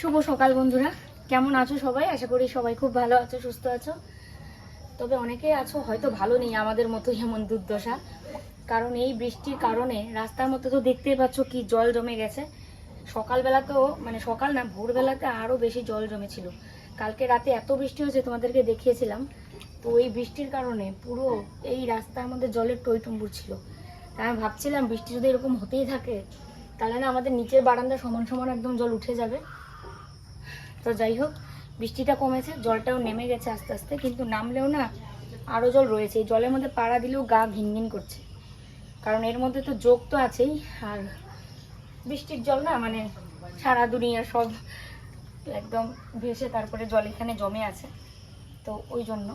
শুভ সকাল বন্ধুরা। কেমন আছো সবাই? আশা করি সবাই খুব ভালো আছো, সুস্থ আছো। তবে অনেকেই আছো, হয়তো ভালো নেই আমাদের মতোই এমন দুর্দশা। কারণ এই বৃষ্টির কারণে রাস্তার মধ্যে তো দেখতেই পাচ্ছ কি জল জমে গেছে। সকালবেলা তো মানে সকাল না, ভোরবেলাতে আরও বেশি জল জমেছিল। কালকে রাতে এত বৃষ্টি হয়েছে তোমাদেরকে দেখিয়েছিলাম। তো এই বৃষ্টির কারণে পুরো এই রাস্তার মধ্যে জলের টইটুম্বুর ছিল। তাই আমি ভাবছিলাম বৃষ্টি যদি এরকম হতেই থাকে, তাহলে না আমাদের নিচের বারান্দা সমান সমান একদম জল উঠে যাবে। তো যাই হোক, বৃষ্টিটা কমেছে, জলটাও নেমে গেছে আস্তে আস্তে, কিন্তু নামলেও না আরও জল রয়েছে। এই জলের মধ্যে পাড়া দিলেও গা ঘিনঘিন করছে। কারণ এর মধ্যে তো যোগ তো আছেই, আর বৃষ্টির জল না মানে সারা দুনিয়ার সব একদম ভেসে তারপরে জল এখানে জমে আছে। তো ওই জন্য।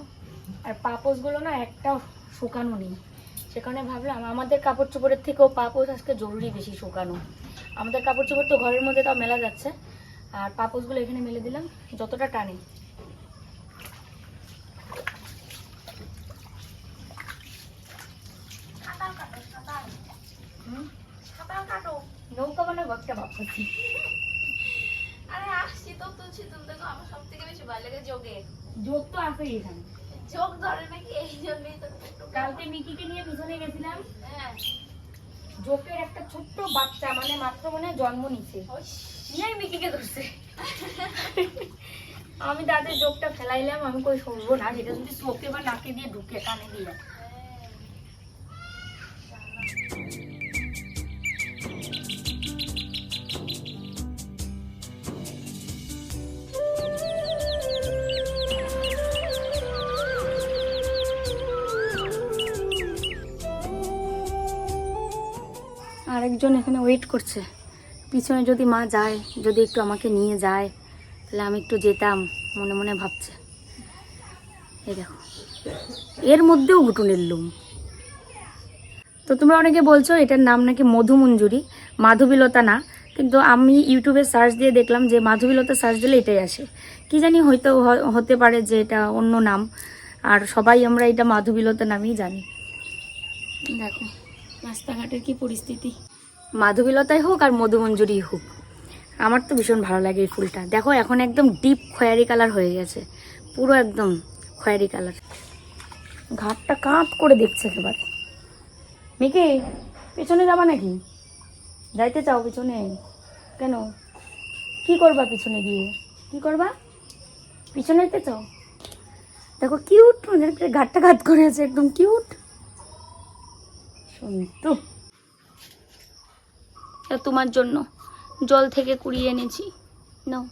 আর পাপোশগুলো না একটাও শুকানো নেই। সেখানে ভাবলাম আমাদের কাপড় চোপড়ের থেকেও পাপোশ আজকে জরুরি বেশি শুকানো। আমাদের কাপড় চোপড় তো ঘরের মধ্যে তাও মেলা যাচ্ছে। আর পাপোশগুলো এখানে মেলে দিলাম যতটা টানে? নৌকা মানে একটা ভাবছি আরে আসছি তো তুলছি তুলতে তো আমার সব থেকে বেশি ভালো লাগে যোগে। যোগ তো আছেই এখানে। যোগ ধরে নাকি এই জন্যই তো কালকে মিকিকে নিয়ে পিছনে গেছিলাম। হ্যাঁ। যোগের একটা ছোট্ট বাচ্চা মানে মাত্র মনে জন্ম নিছে নিয়ে মিকিকে ধরছে। আমি তাদের জোকটা ফেলাইলাম, আমি কই শুনব না সেটা যদি চোখে বা নাকে দিয়ে ঢুকে, কানে দিয়ে। আরেকজন এখানে ওয়েট করছে। পিছনে যদি মা যায়, যদি একটু আমাকে নিয়ে যায়, তাহলে আমি একটু যেতাম, মনে মনে ভাবছে। এই দেখো। এর মধ্যেও ঘুটুনের লুম। তো তোমরা অনেকে বলছো এটার নাম নাকি মধুমঞ্জুরি, মাধবীলতা না, কিন্তু আমি ইউটিউবে সার্চ দিয়ে দেখলাম যে মাধবীলতা সার্চ দিলে এটাই আসে। কি জানি হয়তো হতে পারে যে এটা অন্য নাম, আর সবাই আমরা এটা মাধবীলতা নামেই জানি। দেখো, রাস্তাঘাটের কি পরিস্থিতি। মাধবীলতাই হোক আর মধুমঞ্জুরি হোক। আমার তো ভীষণ ভালো লাগে এই ফুলটা। দেখো, এখন একদম ডিপ খয়েরি কালার হয়ে গেছে। পুরো একদম খয়েরি কালার ঘাটটা কাঁপ করে দেখছে একেবারে। মিকি, পিছনে যাবা নাকি? যাইতে চাও পিছনে? কেন? কি করবা পিছনে গিয়ে? কি করবা? পিছনে যেতে চাও? দেখো কিউট ঘাটটা ঘাট করে আছে, একদম কিউট শুনতো এটা তোমার জন্য। জল থেকে কুড়িয়ে এনেছি। নাও।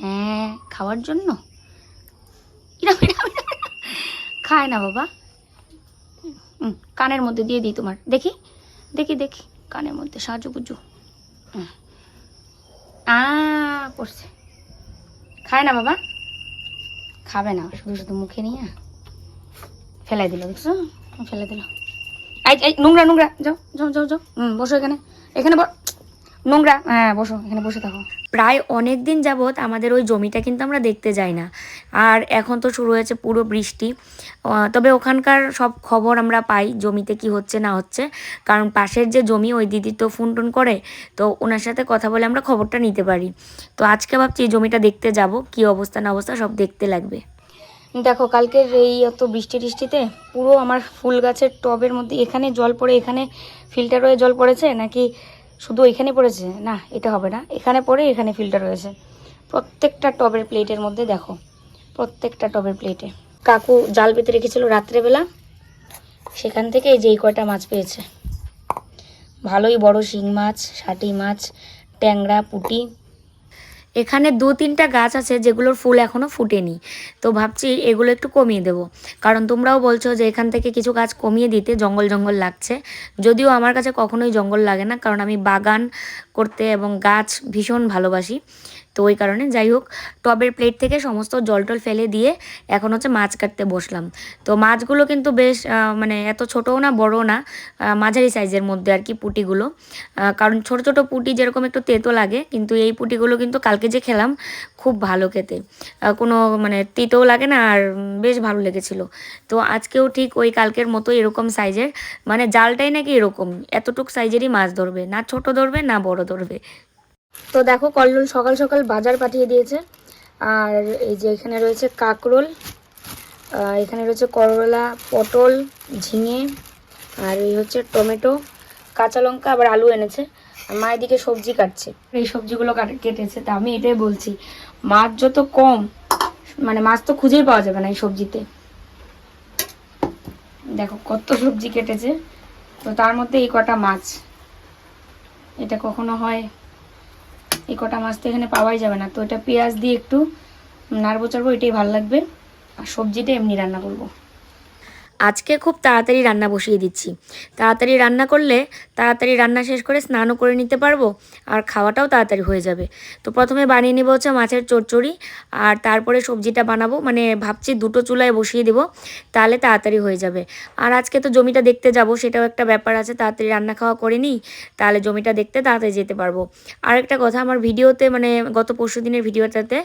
হ্যাঁ খাওয়ার জন্য। খায় না বাবা। কানের মধ্যে দিয়ে দিই তোমার। দেখি দেখি দেখি। কানের মধ্যে সাজু গুজু পড়ছে। খায় না বাবা? খাবে না। শুধু শুধু মুখে নিয়ে ফেলাই দিল, দেখছ? ফেলে দিল। নোংরা নোংরা, যাও যাও যাও যাও। হুম, বসো এখানে। এখানে নোংরা হ্যাঁ বসো, এখানে বসে থাকো। প্রায় অনেক দিন যাবৎ আমাদের ওই জমিটা কিন্তু আমরা দেখতে যাই না। আর এখন তো শুরু হয়েছে পুরো বৃষ্টি। তবে ওখানকার সব খবর আমরা পাই, জমিতে কি হচ্ছে, না হচ্ছে। কারণ পাশের যে জমি, ওই দিদি তো ফোন টোন করে, তো ওনার সাথে কথা বলে আমরা খবরটা নিতে পারি। তো আজকে ভাবছি জমিটা দেখতে যাব, কি অবস্থা, না অবস্থা সব দেখতে লাগবে। দেখো, কালকের এই অত বৃষ্টি টিষ্টিতে পুরো আমার ফুল গাছের টবের মধ্যে এখানে জল পড়ে, এখানে ফিল্টার হয়ে জল পড়েছে, নাকি শুধু এখানে পড়েছে? না, এটা হবে না। এখানে পড়ে, এখানে ফিল্টার হয়েছে। প্রত্যেকটা টবের প্লেটের মধ্যে দেখো, প্রত্যেকটা টবের প্লেটে কাকু জাল পেতে রেখেছিল রাত্রেবেলা। সেখান থেকে এই যে এই কয়টা মাছ পেয়েছে। ভালোই বড় শিং মাছ ষাটি মাছ, ট্যাংরা, পুঁটি। এখানে দু তিনটা গাছ আছে যেগুলোর ফুল এখনও ফুটেনি। তো ভাবছি এগুলো একটু কমিয়ে দেব। কারণ তোমরাও বলছো যে এখান থেকে কিছু গাছ কমিয়ে দিতে জঙ্গল জঙ্গল লাগছে। যদিও আমার কাছে কখনোই জঙ্গল লাগে না, কারণ আমি বাগান করতে এবং গাছ ভীষণ ভালোবাসি। তো ওই কারণে যাই হোক, টবের প্লেট থেকে সমস্ত জল টল ফেলে দিয়ে এখন হচ্ছে মাছ কাটতে বসলাম। তো মাছগুলো কিন্তু বেশ মানে এত ছোটও না, বড়ও না মাঝারি সাইজের মধ্যে আর কি পুটিগুলো। কারণ ছোট ছোট পুটি যেরকম একটু তেতো লাগে, কিন্তু এই পুটিগুলো কিন্তু কালকে যে খেলাম, খুব ভালো খেতে। কোনো মানে তিতেও লাগে না আর বেশ ভালো লেগেছিল। তো আজকেও ঠিক ওই কালকের মতো এরকম সাইজের মানে জালটাই নাকি এরকম, এতটুক সাইজেরই মাছ ধরবে, না ছোট ধরবে, না বড় ধরবে। তো দেখো, কল্লোল সকাল সকাল বাজার পাঠিয়ে দিয়েছে। আর এই যে এখানে রয়েছে কাকরোল এখানে রয়েছে করলা, পটল, ঝিঙে, আর এই হচ্ছে টমেটো, কাঁচা লঙ্কা, আবার আলু এনেছে। মা এদিকে সবজি কাটছে। এই সবজিগুলো কাট- কেটেছে, তা আমি এটাই বলছি, মাছ যত কম মানে মাছ তো খুঁজেই পাওয়া যাবে না এই সবজিতে। দেখো, কত সবজি কেটেছে। তো তার মধ্যে এই কটা মাছ। এটা কখনো হয় এই কটা মাছ তো এখানে পাওয়াই যাবে না তো এটা পেঁয়াজ দিয়ে একটু নাড়বো চাড়বো এটাই ভালো লাগবে আর সবজিটা এমনি রান্না করব। আজকে খুব তাড়াতাড়ি রান্না বসিয়ে দিচ্ছি। তাড়াতাড়ি রান্না করলে তাড়াতাড়ি রান্না শেষ করে স্নানও করে নিতে পারব আর খাওয়াটাও তাড়াতাড়ি হয়ে যাবে। তো প্রথমে বানিয়ে নেব হচ্ছে মাছের চচ্চড়ি আর তারপরে সবজিটা বানাবো মানে ভাবছি দুটো চুলায় বসিয়ে দেবো, তাহলে তাড়াতাড়ি হয়ে যাবে। আর আজকে তো জমিটা দেখতে যাব, সেটাও একটা ব্যাপার আছে, তাড়াতাড়ি রান্না খাওয়া করে নিই, তাহলে জমিটা দেখতে তাড়াতাড়ি যেতে পারব। আর একটা কথা, আমার ভিডিওতে মানে গত পরশু দিনের ভিডিওটাতে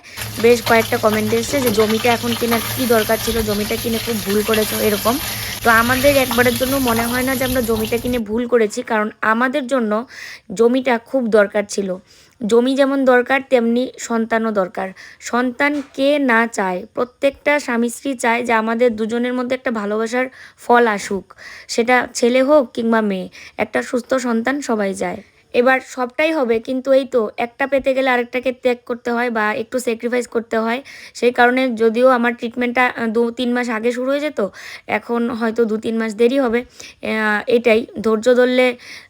বেশ কয়েকটা কমেন্ট এসেছে যে জমিটা এখন কেনার কী দরকার ছিল, জমিটা কিনে খুব ভুল করেছ, এরকম। তো আমাদের একবারের জন্য মনে হয় না যে আমরা জমিটা কিনে ভুল করেছি, কারণ আমাদের জন্য জমিটা খুব দরকার ছিল। জমি যেমন দরকার, তেমনি সন্তানও দরকার। সন্তান কে না চায়? প্রত্যেকটা স্বামী স্ত্রী চায় যে আমাদের দুজনের মধ্যে একটা ভালোবাসার ফল আসুক। সেটা ছেলে হোক কিংবা মেয়ে, একটা সুস্থ সন্তান সবাই চায়। এবার সবটাই হবে, কিন্তু এই তো একটা পেতে গেলে আরেকটাকে ত্যাগ করতে হয় বা একটু স্যাক্রিফাইস করতে হয়। সেই কারণে যদিও আমার ট্রিটমেন্টটা দু, তিন মাস আগে শুরু হয়ে যেত, এখন হয়তো দু, তিন মাস দেরি হবে। এটাই ধৈর্য ধরলে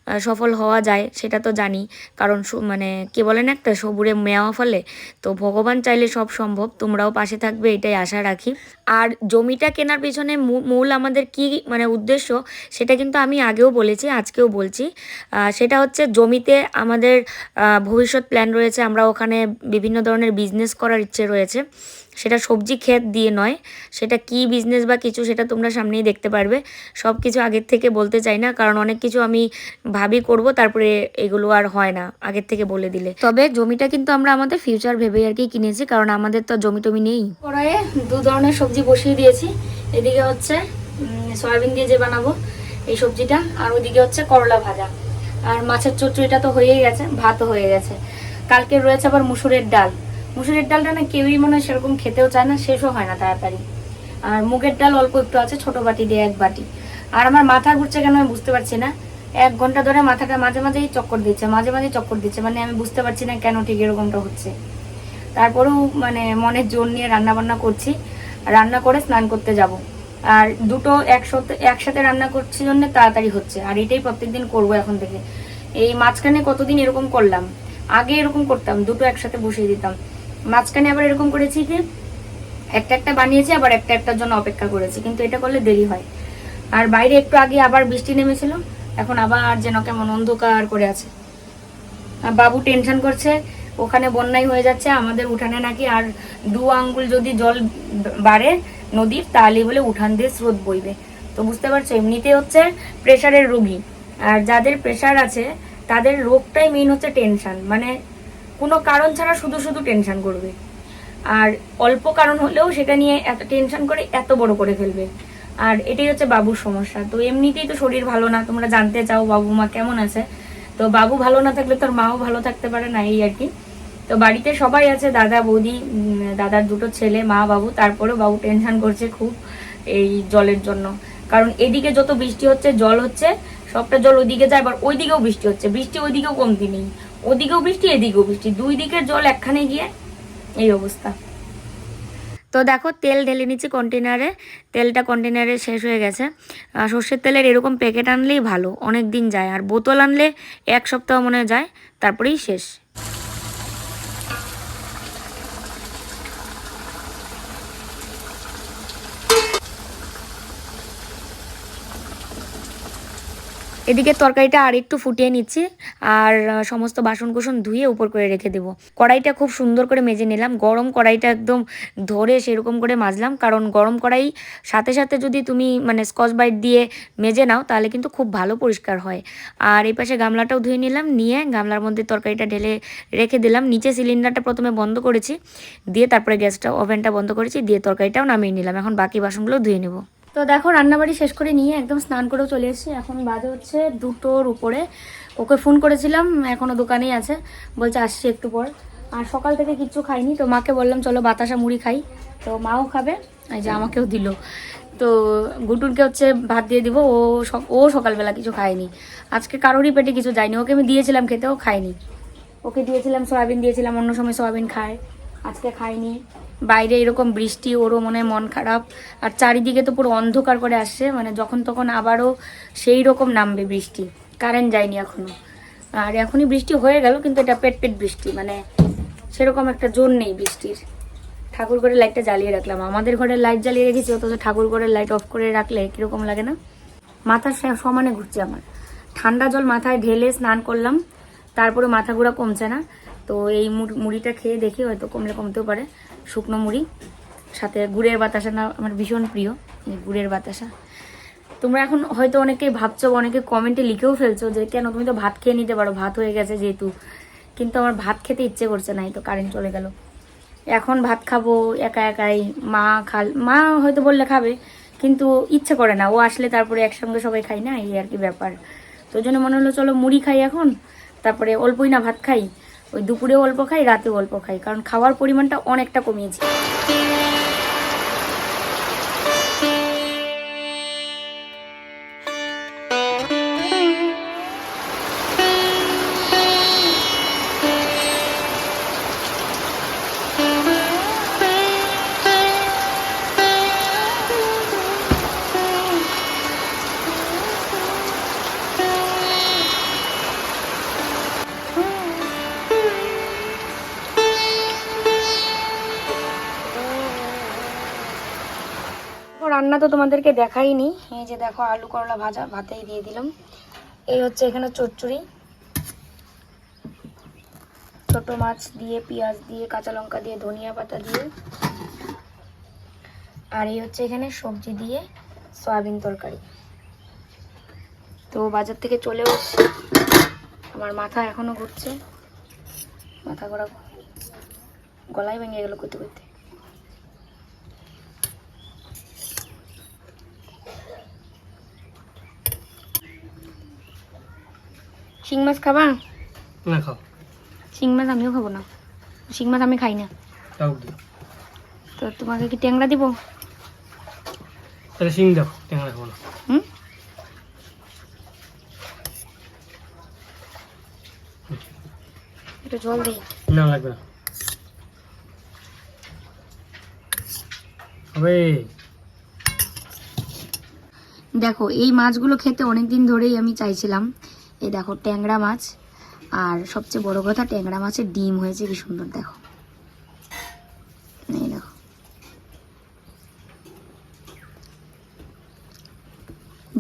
সফল হওয়া যায়, সেটা তো জানি। কারণ মানে কে বলেন একটা, সবুরে মেওয়া ফলে। তো ভগবান চাইলে সব সম্ভব, তোমরাও পাশে থাকবে, এটাই আশা রাখি। আর জমিটা কেনার পেছনে মূল আমাদের কি মানে উদ্দেশ্য, সেটা কিন্তু আমি আগেও বলেছি, আজকেও বলছি। সেটা হচ্ছে জমিতে আমাদের ভবিষ্যৎ প্ল্যান রয়েছে, আমরা ওখানে বিভিন্ন ধরনের বিজনেস করার ইচ্ছে রয়েছে। সেটা সবজি ক্ষেত দিয়ে নয়, সেটা কি বিজনেস বা কিছু সেটা তোমরা সামনেই দেখতে পারবে। সব কিছু আগের থেকে বলতে চাই না, কারণ অনেক কিছু আমি ভাবি করব, তারপরে এগুলো আর হয় না আগের থেকে বলে দিলে। তবে জমিটা কিন্তু আমরা আমাদের ফিউচার ভেবে আর কি কিনেছি, কারণ আমাদের তো জমি টমি নেই। কড়াইয়ে দু ধরনের সবজি বসিয়ে দিয়েছি, এদিকে হচ্ছে সয়াবিন দিয়ে যে বানাবো এই সবজিটা, আর ওইদিকে হচ্ছে করলা ভাজা। আর মাছের চচ্চড়িটা তো হয়েই গেছে, ভাতও হয়ে গেছে। কালকে রয়েছে আবার মুসুরের ডাল। মুসুরের ডালটা না কেউই মনে হয় সেরকম খেতেও চায় না, শেষও হয় না তাড়াতাড়ি। আর মুগের ডাল অল্প একটু আছে, ছোট বাটি দিয়ে এক বাটি। আর আমার মাথা ঘুরছে কেন আমি বুঝতে পারছি না। এক ঘণ্টা ধরে মাথাটা মাঝে মাঝেই চক্কর দিচ্ছে, মাঝে মাঝে চক্কর দিচ্ছে মানে আমি বুঝতে পারছি না কেন ঠিক এরকমটা হচ্ছে। তারপরেও মানে মনের জোর নিয়ে রান্না বান্না করছি, রান্না করে স্নান করতে যাব। আর দুটো একসাথে একসাথে রান্না করছি জন্য তাড়াতাড়ি হচ্ছে, আর এটাই প্রত্যেকদিন করব এখন থেকে। এই মাঝখানে কতদিন এরকম করলাম? আগে এরকম করতাম, দুটো একসাথে বসিয়ে দিতাম। মাঝখানে আবার এরকম করেছি কি, একটা একটা বানিয়েছি, আবার একটা একটার জন্য অপেক্ষা করেছি, কিন্তু এটা করলে দেরি হয়। আর বাইরে একটু আগে আবার বৃষ্টি নেমেছিল, এখন আবার যেন কেমন অন্ধকার করে আছে। বাবু টেনশন করছে, ওখানে বন্যাই হয়ে যাচ্ছে, আমাদের উঠানে নাকি আর দু আঙ্গুল যদি জল বাড়ে নদীর, তাহলে বলে উঠান দিয়ে স্রোত বইবে। তো বুঝতে পারছ, এমনিতে হচ্ছে প্রেশারের রোগী। আর যাদের প্রেশার আছে, তাদের রোগটাই মেইন হচ্ছে টেনশন মানে কোনো কারণ ছাড়া শুধু শুধু টেনশন করবে। আর অল্প কারণ হলেও সেটা নিয়ে এত টেনশন করে এত বড় করে ফেলবে। আর এটাই হচ্ছে বাবুর সমস্যা। তো এমনিতেই তো শরীর ভালো না, তোমরা জানতে চাও বাবু মা কেমন আছে। তো বাবু ভালো না থাকলে তোর মাও ভালো থাকতে পারে না, এই আর কি। তো বাড়িতে সবাই আছে, দাদা, বৌদি দাদার দুটো ছেলে, মা, বাবু। তারপরেও বাবু টেনশন করছে খুব এই জলের জন্য। কারণ এদিকে যত বৃষ্টি হচ্ছে, জল হচ্ছে, সবটা জল ওইদিকে যায়, আবার ওইদিকেও বৃষ্টি হচ্ছে। বৃষ্টি ওইদিকেও কমতি নেই। ওদিকেও বৃষ্টি, এদিকেও বৃষ্টি। দুই দিকের জল একখানে গিয়ে এই অবস্থা। তো দেখো, তেল ঢেলে নিচ্ছি কন্টেনারে তেলটা কন্টেনারে শেষ হয়ে গেছে। সর্ষের তেলের এরকম প্যাকেট আনলেই ভালো অনেক দিন যায়। আর বোতল আনলে এক সপ্তাহ মনে যায়, তারপরেই শেষ। এদিকে তরকারিটা আর একটু ফুটিয়ে নিচ্ছি আর সমস্ত বাসন কুসন ধুয়ে উপর করে রেখে দেবো। কড়াইটা খুব সুন্দর করে মেজে নিলাম। গরম কড়াইটা একদম ধরে সেরকম করে মাজলাম। কারণ গরম কড়াই সাথে সাথে যদি তুমি মানে স্কচ বাইট দিয়ে মেজে নাও, তাহলে কিন্তু খুব ভালো পরিষ্কার হয়। আর এই পাশে গামলাটাও ধুয়ে নিলাম। নিয়ে গামলার মধ্যে তরকারিটা ঢেলে রেখে দিলাম। নিচে সিলিন্ডারটা প্রথমে বন্ধ করেছি। দিয়ে তারপরে গ্যাসটা, ওভেনটা বন্ধ করেছি। দিয়ে তরকারিটাও নামিয়ে নিলাম। এখন বাকি বাসনগুলো ধুয়ে নেব। তো দেখো, রান্নাবাড়ি শেষ করে নিয়ে একদম স্নান করেও চলে এসেছি। এখন বাজে হচ্ছে দুটোর উপরে। ওকে ফোন করেছিলাম এখনও দোকানেই আছে। বলছে, আসছি একটু পর। আর সকাল থেকে কিচ্ছু খাইনি। তো মাকে বললাম, চলো বাতাসা মুড়ি খাই। তো মাও খাবে, এই যে আমাকেও দিল। তো গুটুনকে হচ্ছে ভাত দিয়ে দিব। ও ও সকালবেলা কিছু খায়নি। আজকে কারোরই পেটে কিছু যায়নি। ওকে আমি দিয়েছিলাম খেতে, ও খায়নি। ওকে দিয়েছিলাম, সয়াবিন দিয়েছিলাম, অন্য সময় সয়াবিন খায়। আজকে খায়নি। বাইরে এরকম বৃষ্টি, ওরও মনে মন খারাপ। আর চারিদিকে তো পুরো অন্ধকার করে আসছে মানে যখন তখন আবারও সেই রকম নামবে বৃষ্টি। কারেন্ট যায়নি এখনও আর এখনই বৃষ্টি হয়ে গেল, কিন্তু এটা পেট পেট বৃষ্টি মানে সেরকম একটা জোর নেই বৃষ্টির। ঠাকুর ঘরের লাইটটা জ্বালিয়ে রাখলাম। আমাদের ঘরের লাইট জ্বালিয়ে রেখেছি, অথচ ঠাকুর ঘরের লাইট অফ করে রাখলে কীরকম লাগে না? মাথা সমানে ঘুরছে আমার। ঠান্ডা জল মাথায় ঢেলে স্নান করলাম, তারপরে মাথা ঘোরা কমছে না। তো এই মুড়- মুড়িটা খেয়ে দেখি, হয়তো কমলে কমতেও পারে। শুকনো মুড়ি, সাথে গুড়ের বাতাসা না, আমার ভীষণ প্রিয় গুড়ের বাতাসা। তোমরা এখন হয়তো অনেকেই ভাবছ, অনেকে কমেন্টে লিখেও ফেলছো যে, কেন তুমি তো ভাত খেয়ে নিতে পারো? ভাত হয়ে গেছে যেহেতু। কিন্তু আমার ভাত খেতে ইচ্ছে করছে না, এই তো কারেন্ট চলে গেল। এখন ভাত খাব, একা একাই, মা খাল, মা হয়তো বললে খাবে, কিন্তু ইচ্ছে করে না। ও আসলে তারপরে একসঙ্গে সবাই খাই না, এই আর কি ব্যাপার। তো জন্য মনে হলো, চলো মুড়ি খাই এখন, তারপরে অল্পই না ভাত খাই। ওই দুপুরে অল্প খাই রাতে অল্প খাই কারণ খাওয়ার পরিমাণটা অনেকটা কমিয়েছি। রান্না তো তোমাদেরকে দেখাইনি। এই যে দেখো আলু করলা ভাজা, ভাতেই দিয়ে দিলাম। এই হচ্ছে এখানে চচ্চড়ি। ছোট মাছ দিয়ে, পেঁয়াজ দিয়ে, কাঁচা লঙ্কা দিয়ে, ধনিয়া পাতা দিয়ে। আর এই হচ্ছে এখানে সবজি দিয়ে সয়াবিন তরকারি। তো বাজার থেকে চলে এসছি। আমার মাথা এখনও ঘুরছে। মাথা ঘোরা গলায় ভেঙে গেল করতে করতে। শিং মাছ খাবা? না খাও শিং মাছ আমিও খাব না। শিং মাছ আমি খাই না। তো তোমাকে কি ট্যাংরা দিব? তাহলে শিং দাও ট্যাংরা খাব না। হুম? একটু জল দিই না লাগবে না। হবে। দেখো এই মাছগুলো খেতে অনেক দিন ধরেই আমি চাইছিলাম। এই দেখো, ট্যাংরা মাছ। আর সবচেয়ে বড় কথা, ট্যাংরা মাছের ডিম হয়েছে, কি সুন্দর, দেখো। এই দেখো।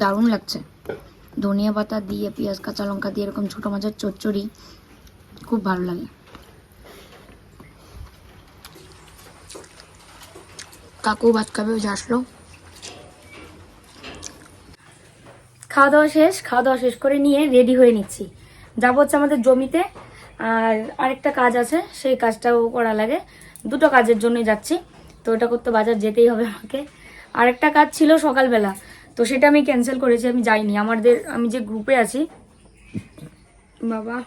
দারুণ লাগছে। ধনিয়া পাতা দিয়ে, পেঁয়াজ, কাঁচা লঙ্কা দিয়ে এরকম ছোটো মাছের চচ্চড়ি, খুব ভালো লাগে। কাকু ভাত খাবে আসলো। খাওয়া দাওয়া শেষ খাওয়া দাওয়া শেষ করে নিয়ে রেডি হয়ে নিচ্ছি। যাব হচ্ছে আমাদের জমিতে, আর আরেকটা কাজ আছে, সেই কাজটাও করা লাগে। দুটো কাজের জন্যই যাচ্ছি, তো ওটা করতে বাজার যেতেই হবে আমাকে। আরেকটা কাজ ছিল সকালবেলা, তো সেটা আমি ক্যান্সেল করেছি, আমি যাইনি। আমাদের, আমি যে গ্রুপে আছি, বাবা,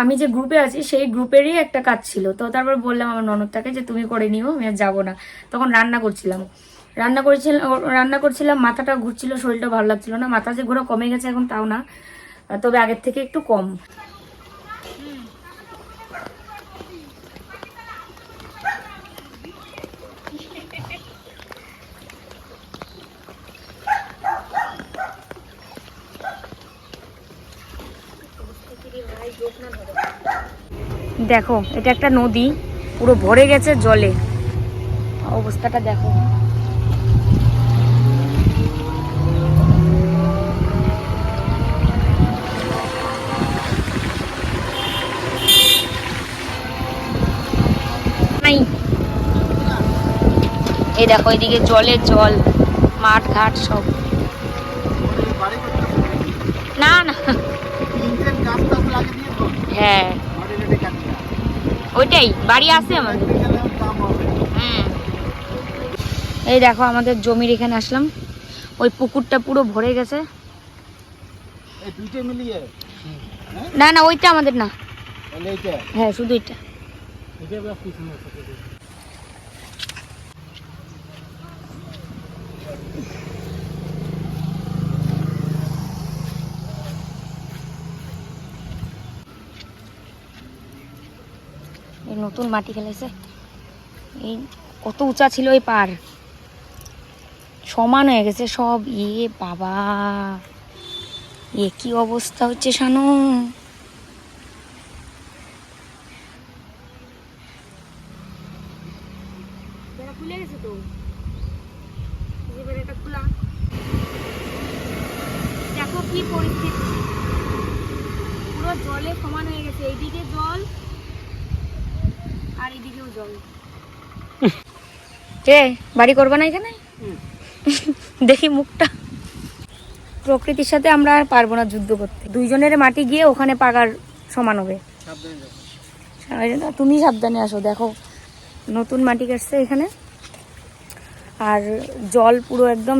আমি যে গ্রুপে আছি, সেই গ্রুপেরই একটা কাজ ছিল। তো তারপর বললাম আমার ননদটাকে যে তুমি করে নিও, আমি আর যাব না। তখন রান্না করছিলাম। রান্না করেছিলাম রান্না করছিলাম, মাথাটা ঘুরছিল, শরীরটা ভালো লাগছিল না। মাথা যে ঘোরা কমে গেছে এখন তাও না, তবে আগের থেকে একটু কম। দেখো, এটা একটা নদী, পুরো ভরে গেছে জলে। অবস্থাটা দেখো। এই দেখো এদিকে জলের জল মাঠ ঘাট সব। না না। হ্যাঁ। ওইটাই বাড়ি আছে আমাদের। এই দেখো আমাদের জমির এখানে আসলাম। ওই পুকুরটা পুরো ভরে গেছে। না না ওইটা আমাদের না। হ্যাঁ শুধু এটা এটা এবার পিছনে আছে, এটা। এই নতুন মাটি ফেলেছে। এই কত উঁচা ছিল এই পার। সমান হয়ে গেছে সব। ইয়ে বাবা, এ কি অবস্থা হচ্ছে শানু খুলে গেছে তো খোলা দেখো কি পরিস্থিতি পুরো জলে সমান হয়ে গেছে এইদিকে জল আর এদিকেও জল কে বাড়ি করবা না এখানে? দেখি মুখটা। প্রকৃতির সাথে আমরা আর পারব না যুদ্ধ করতে। দুইজনের মাটি গিয়ে ওখানে পাকার সমান হবে। তুমি সাবধানে আসো দেখো। নতুন মাটি কাটছে এখানে। আর জল পুরো একদম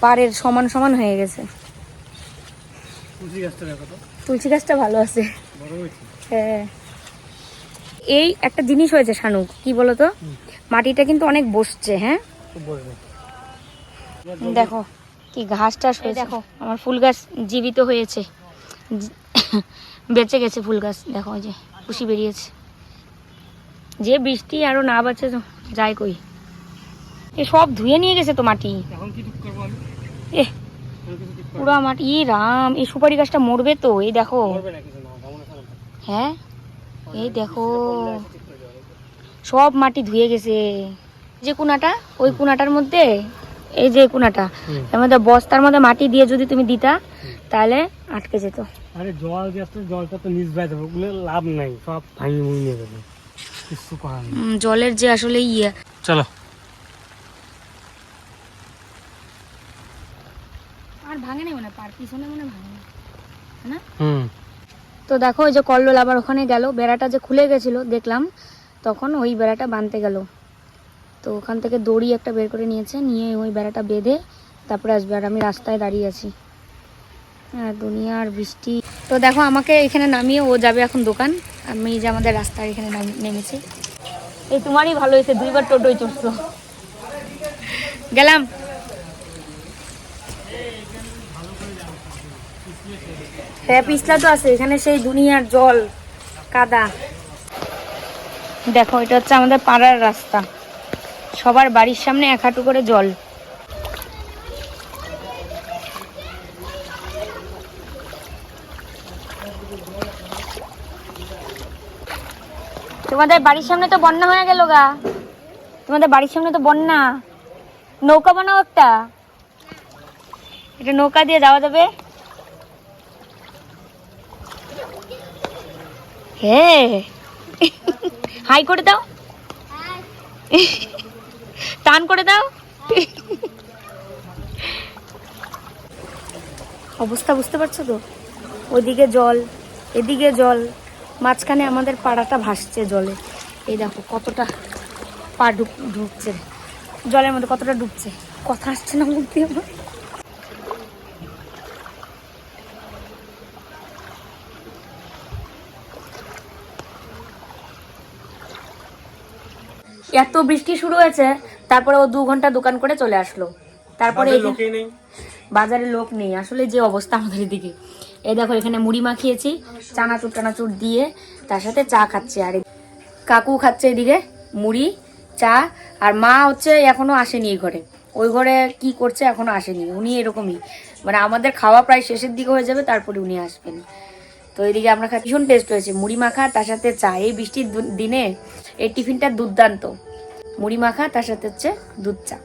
পাড়ের সমান সমান হয়ে গেছে। তুলসী গাছটা ভালো আছে। হ্যাঁ। এই একটা জিনিস হয়েছে শানুক। কি বলতো। মাটিটা কিন্তু অনেক বসছে হ্যাঁ? দেখো কি ঘাস টাস হয়ে দেখো আমার ফুল গাছ জীবিত হয়েছে। বেঁচে গেছে ফুল গাছ দেখো ওই যে খুশি বেরিয়েছে। যে বৃষ্টি আরও না বাঁচে তো যায় কই? এ সব ধুয়ে নিয়ে গেছে তো মাটি। এখন কি ঠিক করব আমি? এ পুরো মাটি ই রাম এই সুপারি গাছটা মরবে তো এই দেখো। হ্যাঁ এই দেখো ঠিক করে দেওয়া হবে। সব মাটি ধুয়ে গেছে। যে কুনাটা ওই কুনাটার মধ্যে এই যে কুনাটা। এর মধ্যে বস্তার মধ্যে মাটি দিয়ে যদি তুমি দিতা তাহলে আটকে যেত। আরে জল দিয়ে আসলে জলটা তো নিচ বাইতে ওগুলো লাভ নাই সব ভাঙি মুড়ি নিয়ে যাবে। কিছু করার নেই। জলের যে আসলে ইয়ে। চলো। আর ভাঙে নাই মনে পার পিছনে মনে ভাঙে না? হুম। তো দেখো ওই যে কল্লোল আবার ওখানে গেল বেড়াটা যে খুলে গেছিল দেখলাম তখন ওই বেড়াটা বাঁধতে গেল। তো ওখান থেকে দড়ি একটা বের করে নিয়েছে, নিয়ে ওই বেড়াটা বেঁধে তারপরে আসবে আর আমি রাস্তায় দাঁড়িয়ে আছি। হ্যাঁ দুনিয়ার বৃষ্টি। তো দেখো, আমাকে এখানে নামিয়ে ও যাবে এখন দোকান। আমি যে আমাদের রাস্তায় এখানে নাম- নেমেছি। এই তোমারই ভালো হয়েছে, দুইবার টোটোয় চড়ছো। গেলাম। হ্যাঁ পিছলা তো আছে, এখানে সেই দুনিয়ার জল, কাদা। দেখো, এটা হচ্ছে আমাদের পাড়ার রাস্তা। সবার বাড়ির সামনে এক হাঁটু করে জল। তোমাদের বাড়ির সামনে তো বন্যা হয়ে গেল গা। তোমাদের বাড়ির সামনে তো বন্যা। নৌকা বানাও একটা। এটা নৌকা দিয়ে যাওয়া যাবে। হ্যাঁ হাই করে দাও। টান করে দাও। অবস্থা বুঝতে পারছ তো? ওইদিকে জল, এদিকে জল, মাঝখানে আমাদের পাড়াটা ভাসছে জলে। এই দেখো কতটা পা ঢুক, ঢুকছে। জলের মধ্যে কতটা ডুবছে। কথা আসছে না মুখ আমার। এত বৃষ্টি শুরু হয়েছে তারপরে ও দু ঘণ্টা দোকান করে চলে আসলো। তারপরে বাজারে লোক নেই। আসলে যে অবস্থা আমাদের এদিকে। এই দেখো এখানে মুড়ি মাখিয়েছি চানাচুর টানাচুর দিয়ে তার সাথে চা খাচ্ছে। আর কাকু খাচ্ছে এদিকে মুড়ি চা আর মা হচ্ছে এখনও আসেনি এই ঘরে। ওই ঘরে কি করছে এখনও আসেনি। উনি এরকমই। মানে আমাদের খাওয়া প্রায় শেষের দিকে হয়ে যাবে তারপরে উনি আসবেন। তো এদিকে আমরা খাচ্ছি। ভীষণ টেস্ট হয়েছে মুড়ি মাখা, তার সাথে চা। এই বৃষ্টির দিনে এই টিফিনটা দুর্দান্ত। মুড়ি মাখা, তার সাথে হচ্ছে দুধ চা।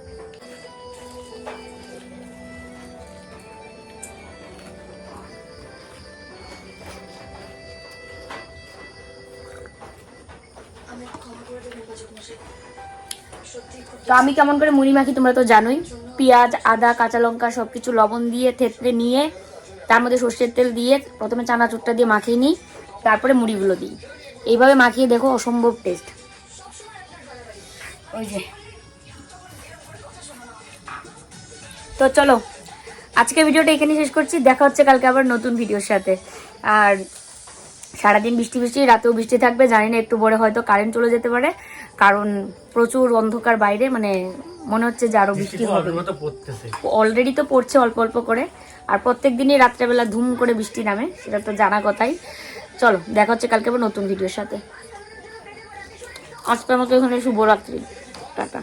তো আমি কেমন করে মুড়ি মাখি তোমরা তো জানোই। পেঁয়াজ, আদা, কাঁচা লঙ্কা সব কিছু লবণ দিয়ে থেতলে নিয়ে তার মধ্যে সর্ষের তেল দিয়ে প্রথমে চানাচুরটা দিয়ে মাখিয়ে নিই তারপরে মুড়িগুলো দিই। এইভাবে মাখিয়ে দেখো অসম্ভব টেস্ট ওই যে। তো চলো আজকে ভিডিওটা এখানে শেষ করছি। দেখা হচ্ছে কালকে আবার নতুন ভিডিওর সাথে। আর সারাদিন বৃষ্টি বৃষ্টি রাতেও বৃষ্টি থাকবে জানি না একটু পরে হয়তো কারেন্ট চলে যেতে পারে। কারণ প্রচুর অন্ধকার বাইরে মানে মনে হচ্ছে যে আরও বৃষ্টি হবে। অলরেডি তো পড়ছে অল্প অল্প করে। আর প্রত্যেক দিনই রাত্রেবেলা ধুম করে বৃষ্টি নামে, সেটা তো জানা কথাই। চলো, দেখা হচ্ছে কালকে আবার নতুন ভিডিওর সাথে। আজকের মতো এখানে শুভরাত্রি। টাটা।